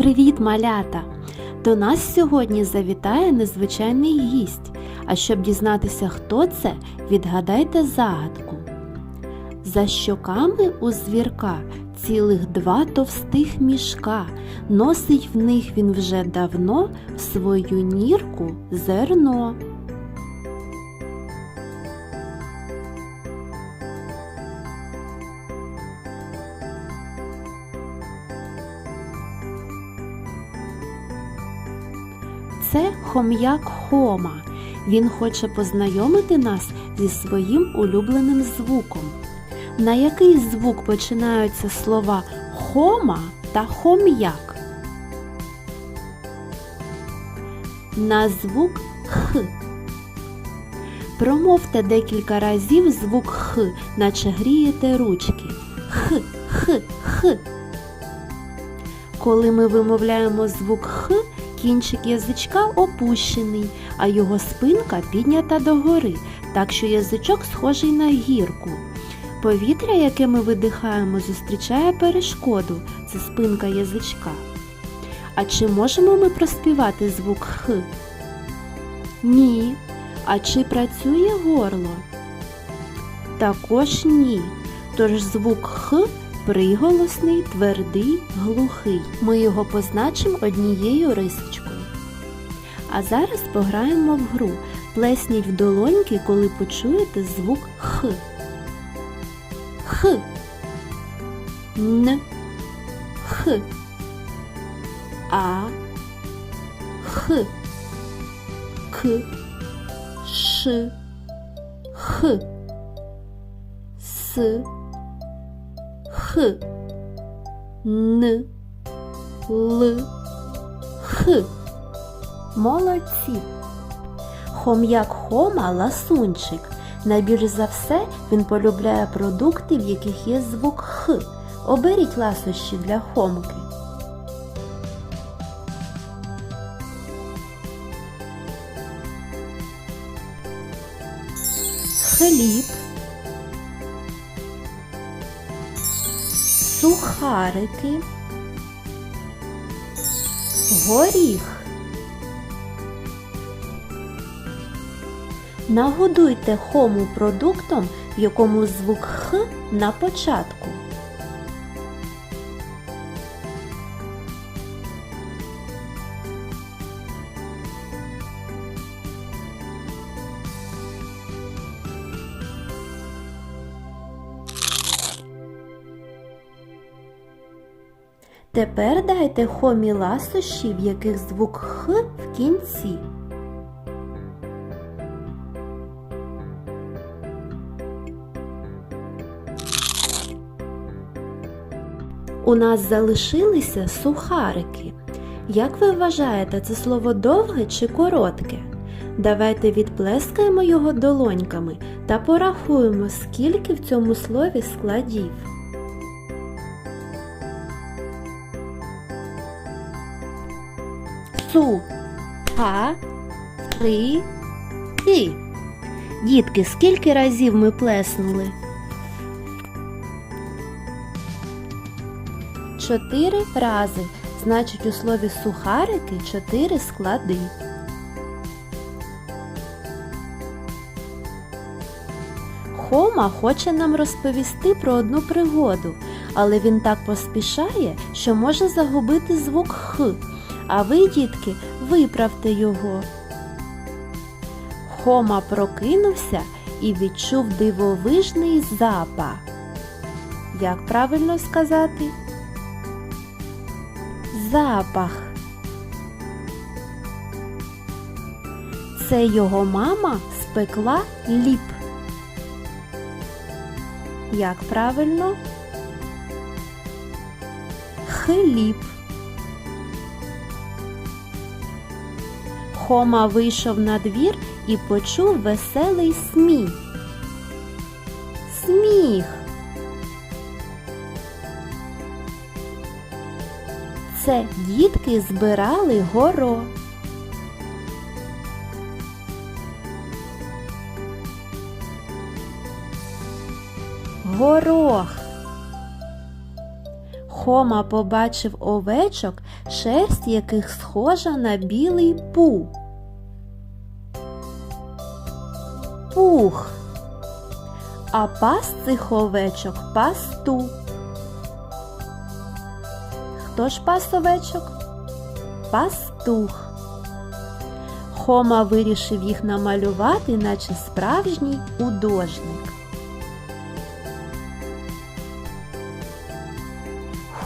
Привіт, малята! До нас сьогодні завітає незвичайний гість. А щоб дізнатися, хто це, відгадайте загадку. За щоками у звірка цілих два товстих мішка. Носить в них він вже давно в свою нірку зерно. Це хом'як Хома. Він хоче познайомити нас зі своїм улюбленим звуком. На який звук починаються слова хома та хом'як? На звук Х. Промовте декілька разів звук Х, наче грієте ручки. Х, х, х. Коли ми вимовляємо звук Х, кінчик язичка опущений, а його спинка піднята догори, так що язичок схожий на гірку. Повітря, яке ми видихаємо, зустрічає перешкоду це спинка язичка. А чи можемо ми проспівати звук Х? Ні. А чи працює горло? Також ні. Тож звук Х приголосний, твердий, глухий. Ми його позначимо однією рисочкою. А зараз пограємо в гру. Плесніть в долоньки, коли почуєте звук Х. Х. Н. Х. А. Х. К. Ш. Х. С. Х. Н. Л. Х. Молодці. Хом'як Хома ласунчик. Найбільш за все він полюбляє продукти, в яких є звук Х. Оберіть ласощі для хомки. Хліб. Сухарики. Горіх. Нагодуйте хому продуктом, в якому звук Х на початку. Тепер дайте хомі ласощі, в яких звук Х в кінці. У нас залишилися сухарики. Як ви вважаєте, це слово довге чи коротке? Давайте відплескаємо його долоньками та порахуємо, скільки в цьому слові складів. Су, ха, ри, ки. Дітки, скільки разів ми плеснули? Чотири рази. Значить, у слові сухарики чотири склади. Хома хоче нам розповісти про одну пригоду, але він так поспішає, що може загубити звук Х. А ви, дітки, виправте його. Хома прокинувся і відчув дивовижний запах. Як правильно сказати? Запах. Це його мама спекла ліп. Як правильно? Хліб. Хома вийшов на двір і почув веселий сміх. Сміх. Це дітки збирали горо. Горох. Хома побачив овечок шерсть яких схожа на білий пу. Пух. А пас цих овечок пасту. Хто ж пас овечок? Пастух. Хома вирішив їх намалювати, наче справжній художник.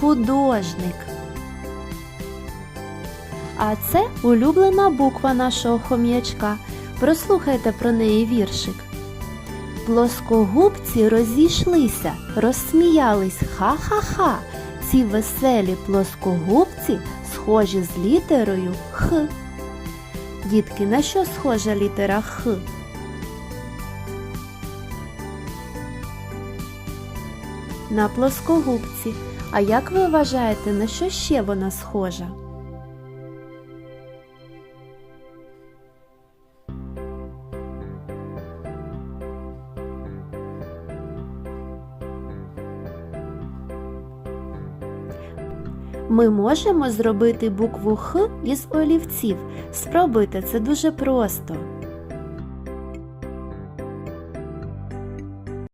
Художник. А це улюблена буква нашого хом'ячка. Прослухайте про неї віршик. Плоскогубці розійшлися, розсміялись ха-ха-ха. Ці веселі плоскогубці схожі з літерою Х. Дітки, на що схожа літера Х? На плоскогубці. А як ви вважаєте, на що ще вона схожа? Ми можемо зробити букву Х із олівців. Спробуйте, це дуже просто.